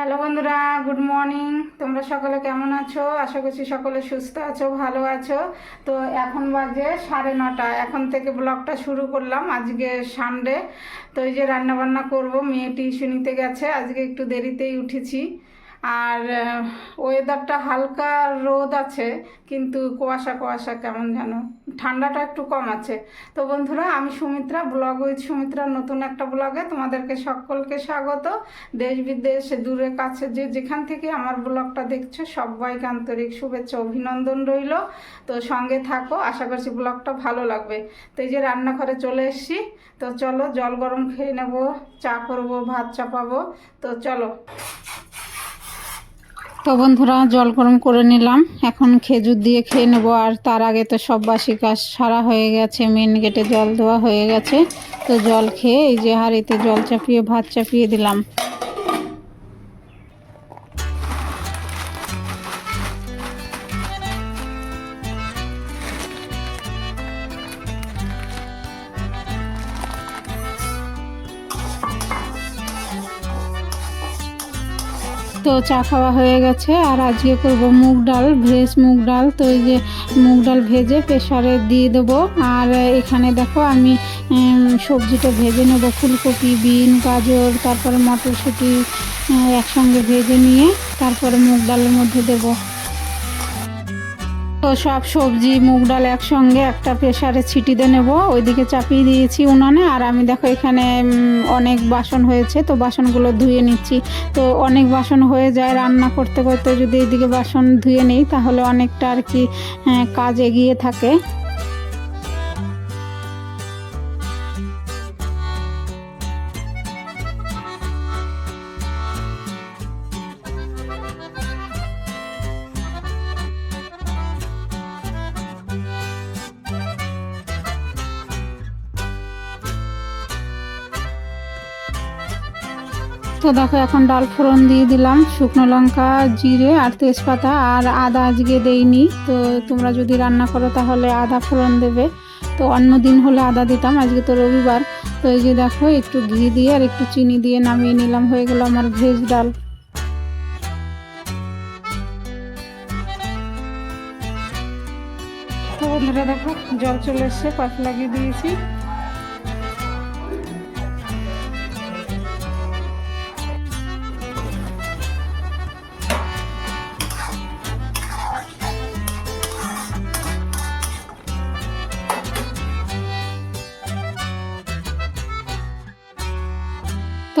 Hello বন্ধুরা, good morning. তোমরা সকলে কেমন আছো? আশা করছি সকলে সুস্থ আছো, ভালো আছো। তো এখন বাজে সাড়ে নটা। এখন থেকে ব্লগটা শুরু করলাম। আজকে সানডে তো এই যে রান্নাবান্না করব, মেয়ে টিউশনিতে গেছে। আজকে একটু দেরিতেই উঠেছি। আর ওয়েদারটা হালকা রোদ আছে, কিন্তু কুয়াশা কুয়াশা কেমন যেন। ঠান্ডাটা একটু কম আছে। তো বন্ধুরা, আমি সুমিত্রা ব্লগ উইথ সুমিত্রার নতুন একটা ব্লগে তোমাদেরকে সকলকে স্বাগত। দেশ বিদেশ, দূরে, কাছে, যে যেখান থেকে আমার ব্লগটা দেখছ, সবাইকে আন্তরিক শুভেচ্ছা, অভিনন্দন রইল। তো সঙ্গে থাকো, আশা করছি ব্লগটা ভালো লাগবে। তো এই যে রান্নাঘরে চলে এসেছি। তো চলো, জল গরম খেয়ে নেব, চা করব, ভাত চাপাবো। তো চলো। তো বন্ধুরা, জল গরম করে নিলাম। এখন খেজুর দিয়ে খেয়ে নেব। আর তার আগে তো সব বাসি কাজ সারা হয়ে গেছে। মেন গেটে জল দেওয়া হয়ে গেছে। তো জল খেয়ে এই যে হাঁড়িতে জল চাপিয়ে, ভাত চাপিয়ে দিলাম। চা খাওয়া হয়ে গেছে। আর আজকে করব মুগ ডাল, ভেজ মুগ ডাল। তো এই যে মুগ ডাল ভেজে প্রেশারে দিয়ে দেবো। আর এখানে দেখো আমি সবজিটা ভেজে নেব। ফুলকপি, বিন, গাজর, তারপরে মটরশুঁটি একসঙ্গে ভেজে নিয়ে তারপরে মুগ ডালের মধ্যে দেবো। তো সব সবজি, মুগ ডাল একসঙ্গে একটা প্রেশারে ছিটি দিয়ে নেব। ওইদিকে চাপিয়ে দিয়েছি উনানে আর আমি দেখো এখানে অনেক বাসন হয়েছে, তো বাসনগুলো ধুয়ে নিচ্ছি। তো অনেক বাসন হয়ে যায় রান্না করতে করতে, যদি এইদিকে বাসন ধুয়ে নিই তাহলে অনেকটা আর কি কাজ এগিয়ে থাকে। তো দেখো, এখন ডাল ফোড়ন দিয়ে দিলাম। শুকনো লঙ্কা, জিরে আর তেজপাতা, আর আদা আজকে দেইনি। তো তোমরা যদি রান্না করো, তাহলে আদা ফোড়ন দেবে। তো অন্য দিন হলে আদা দিতাম, আজকে তো রবিবার। তো এই যে দেখো, একটু ঘি দিয়ে আর একটু চিনি দিয়ে নামিয়ে নিলাম, হয়ে গেল আমার ভেজ ডাল। তো বন্ধুরা দেখো, জল চলে এসছে পাত লাগিয়ে দিয়েছি।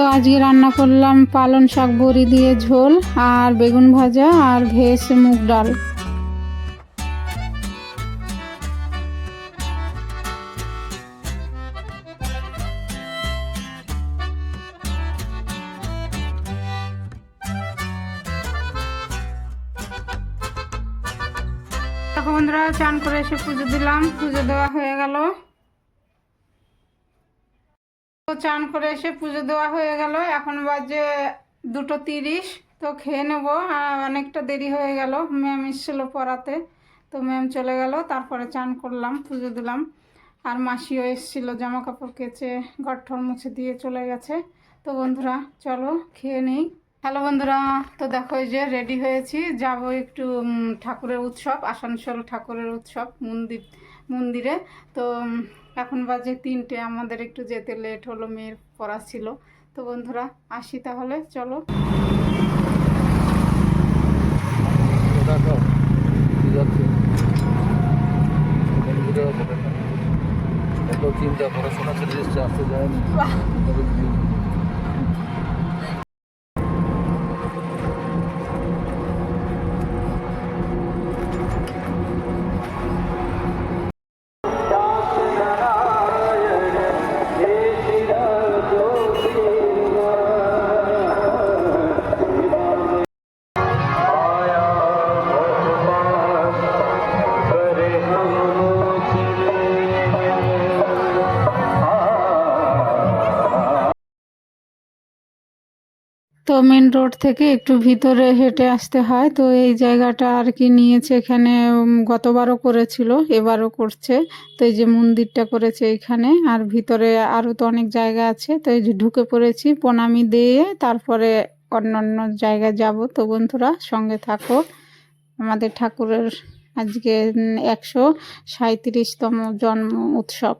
তো আজকে রান্না করলাম পালন শাক বড়ি দিয়ে ঝোল আর বেগুন ভাজা আর ভেজ মুগ ডাল। বন্ধুরা, চান করে এসে পুজো দিলাম। পুজো দেওয়া হয়ে গেল। চান করে এসে পুজো দেওয়া হয়ে গেল। এখন বাজে দুটো তিরিশ। তো খেয়ে নেব। অনেকটা দেরি হয়ে গেল। ম্যাম এসেছিল পড়াতে। তো ম্যাম চলে গেল। তারপরে চান করলাম, পুজো দিলাম। আর মাসিও এসেছিল জামা কাপড় কেচে ঘরঠর মুছে দিয়ে চলে গেছে। তো বন্ধুরা, চলো খেয়ে নেই। হ্যালো বন্ধুরা, তো দেখো এই যে রেডি হয়েছি। যাব একটু ঠাকুরের উৎসব, আসানসোল ঠাকুরের উৎসব, মন্দির, মন্দিরে। তো এখন বাজে তিনটে আমাদের একটু যেতে লেট হলো মেয়ের পড়া ছিল। তো বন্ধুরা আসি তাহলে চলো। চিন্তা পড়াশোনা ছেড়ে আসতে যায়নি। তো মেন রোড থেকে একটু ভিতরে হেঁটে আসতে হয়। তো এই জায়গাটা আর কি নিয়েছে এখানে গতবারও করেছিল, এবারও করছে। তো এই যে মন্দিরটা করেছে এখানে, আর ভিতরে আরও তো অনেক জায়গা আছে। তো এই যে ঢুকে পড়েছি প্রণামী দিয়ে, তারপরে অন্য অন্য জায়গায় যাব। তো বন্ধুরা, সঙ্গে থাকো। আমাদের ঠাকুরের আজকে একশো সাঁত্রিশতম জন্ম উৎসব।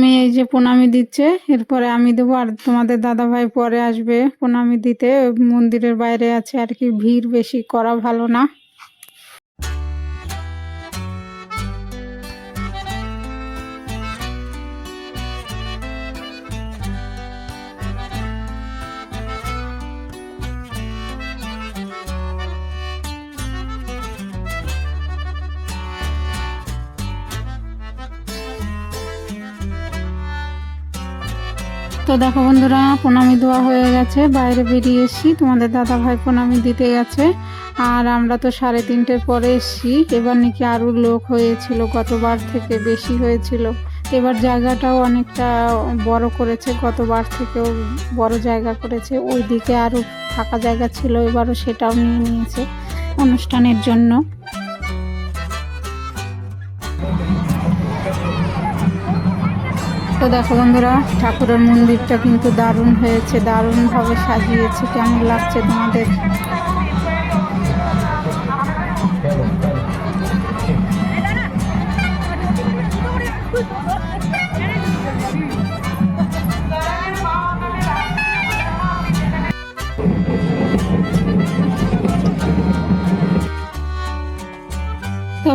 মেয়ে এই যে প্রণামী দিচ্ছে, এরপরে আমি দেবো আর তোমাদের দাদা ভাই পরে আসবে প্রণামী দিতে, মন্দিরের বাইরে আছে আর কি, ভিড় বেশি, করা ভালো না। দেখো বন্ধুরা, প্রণামী দেওয়া হয়ে গেছে। বাইরে বেরিয়ে এসছি। তোমাদের দাদা ভাই প্রণামী দিতে গেছে। আর আমরা তো সাড়ে তিনটের পরে এসছি। এবার নাকি আরও লোক হয়েছিল, গতবার থেকে বেশি হয়েছিল। এবার জায়গাটাও অনেকটা বড় করেছে, গতবার থেকেও বড় জায়গা করেছে। ওই দিকে আরও ফাঁকা জায়গা ছিল, এবারও সেটাও নিয়ে নিয়েছে অনুষ্ঠানের জন্য। তো দেখো বন্ধুরা ঠাকুরের মন্দিরটা কিন্তু দারুণ হয়েছে দারুণভাবে সাজিয়েছে কেমন লাগছে তোমাদের?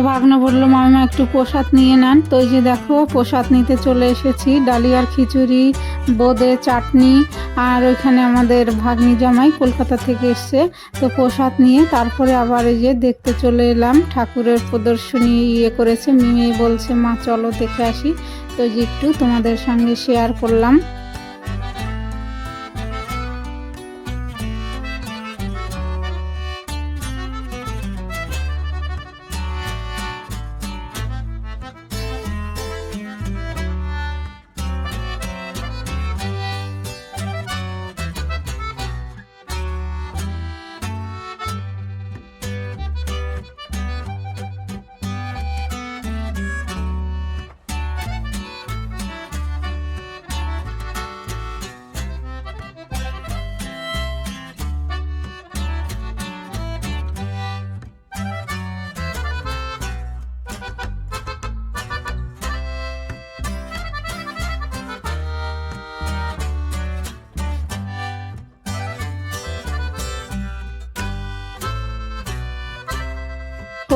ভাগনা বলল, মামা একটু প্রসাদ নিয়ে নেন। তো এই যে দেখো, প্রসাদ নিতে চলে এসেছি। ডালিয়ার খিচুড়ি, বোঁদে চাটনি আর ওইখানে আমাদের ভাগ্নি জামাই কলকাতা থেকে এসছে। তো প্রসাদ নিয়ে তারপরে আবার এই যে দেখতে চলে এলাম। ঠাকুরের প্রদর্শনী ইয়ে করেছে, মিমি বলছে, মা, চলো দেখে আসি। তো যে একটু তোমাদের সঙ্গে শেয়ার করলাম।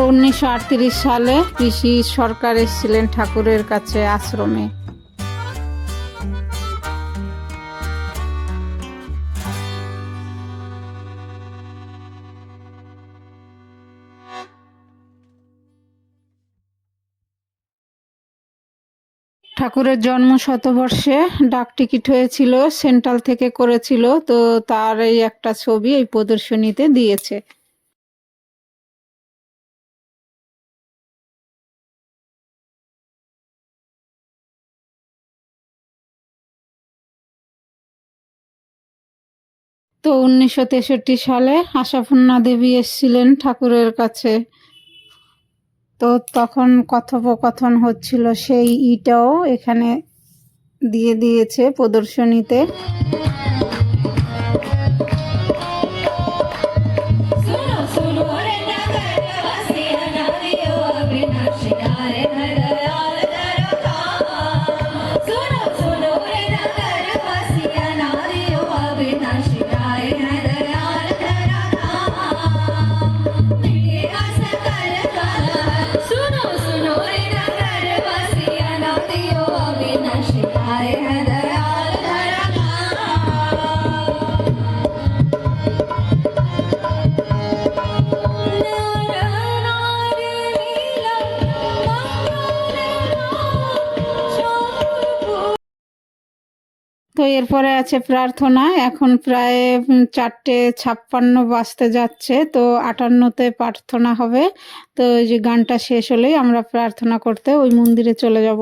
উনিশশো আটত্রিশ সালে কৃষি সরকার এসেছিলেন ঠাকুরের কাছে আশ্রমে। ঠাকুরের জন্ম শতবর্ষে ডাক টিকিট হয়েছিল, সেন্ট্রাল থেকে করেছিল, তো তার এই একটা ছবি এই প্রদর্শনীতে দিয়েছে। তো উনিশশো তেষট্টি সালে আশাপূর্ণা দেবী এসেছিলেন ঠাকুরের কাছে। তো তখন কথোপকথন হচ্ছিল সেই ইটাও এখানে দিয়ে দিয়েছে প্রদর্শনীতে। এরপরে আছে প্রার্থনা। এখন প্রায় চারটে ছাপ্পান্ন বাজতে যাচ্ছে, তো আটান্নতে প্রার্থনা হবে। তো ওই যে গানটা শেষ হলেই আমরা প্রার্থনা করতে ওই মন্দিরে চলে যাব।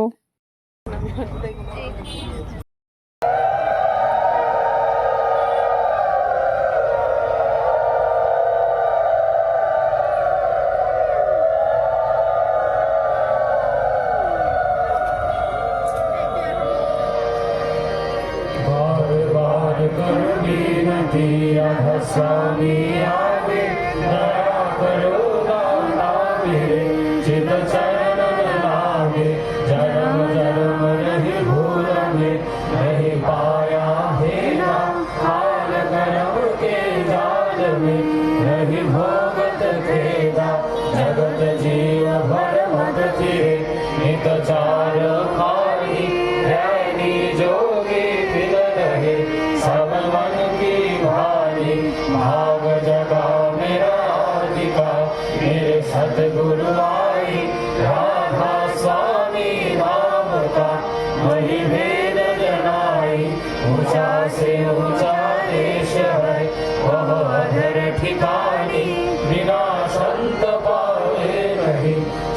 नदी अध स्वामी आवे दया करो दाता मेरे चित चरण लागे जन्म जन्म नहीं भूल में नहीं पाया हे राम काल करम के जाल में नहीं भोगत खेदा जगत जीव भर मत थिरे नित चार खाई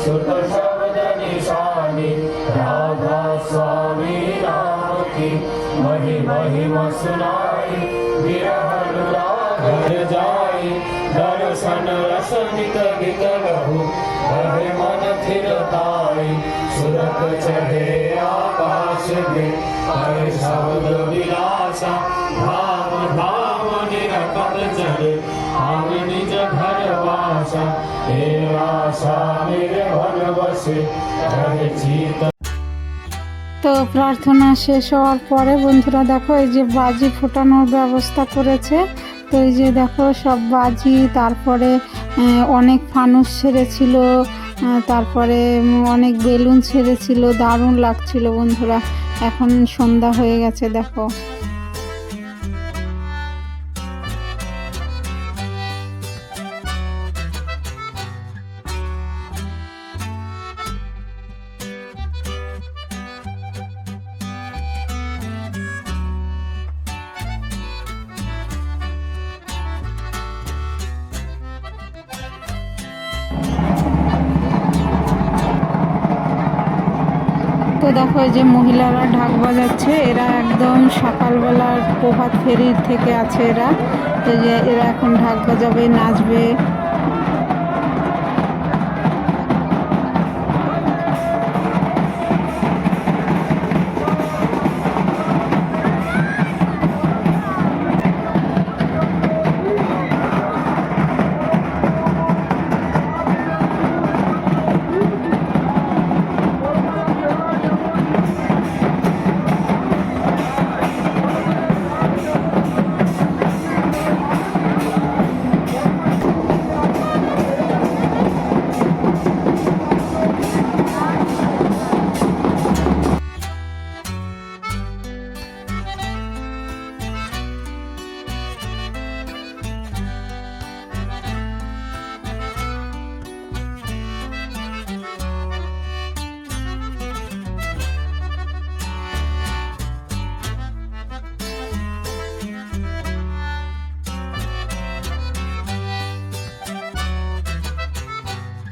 नहीं सुत शब्द निशानी राधा स्वामी नाम की मही महिमा सुनाई विरह जाई दर्शन रसनित गित रहु रहे मन थिरताई सुरत चढ़े आकाश में हरे शब्द विलासा धाम धाम निरपद चले हम निज घर वासा हे आशा मेरे मन बसे रहे चीत তো প্রার্থনা শেষ হওয়ার পরে বন্ধুরা দেখো এই যে বাজি ফোটানোর ব্যবস্থা করেছে তো এই যে দেখো সব বাজি তারপরে আহ, অনেক ফানুস ছেড়েছিল আহ, তারপরে উম, অনেক বেলুন ছেড়েছিল দারুণ লাগছিল বন্ধুরা এখন সন্ধ্যা হয়ে গেছে দেখো দেখো যে মহিলারা ঢাক বাজাচ্ছে, এরা একদম সকালবেলার প্রভাত ফেরির থেকে আছে এরা। তো যে এরা এখন ঢাক বাজাবে, নাচবে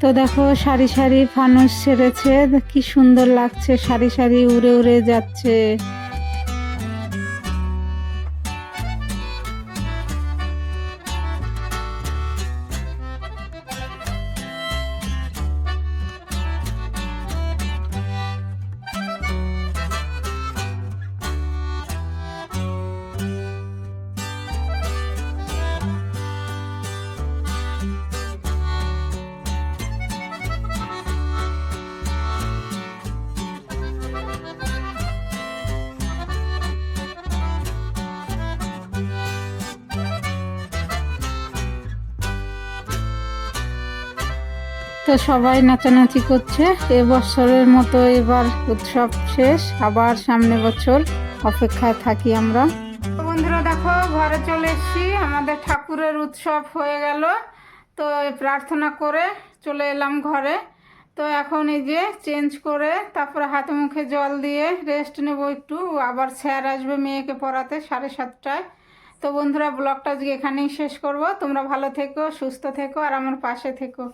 তো দেখো সারি সারি ফানুস ছেড়েছে কি সুন্দর লাগছে সারি সারি উড়ে উড়ে যাচ্ছে। তো সবাই নাচানাচি করছে। এবছরের মতো এবার উৎসব শেষ। আবার সামনে বছর অপেক্ষায় থাকি আমরা। বন্ধুরা দেখো, ঘরে চলে এসেছি। আমাদের ঠাকুরের উৎসব হয়ে গেল। তো প্রার্থনা করে চলে এলাম ঘরে। তো এখন এই যে চেঞ্জ করে, তারপরে হাতে মুখে জল দিয়ে রেস্ট নেব একটু। আবার স্যার আসবে মেয়েকে পড়াতে সাড়ে সাতটায়। তো বন্ধুরা ব্লগটা আজকে এখানেই শেষ করব। তোমরা ভালো থেকো, সুস্থ থেকো, আর আমার পাশে থেকো।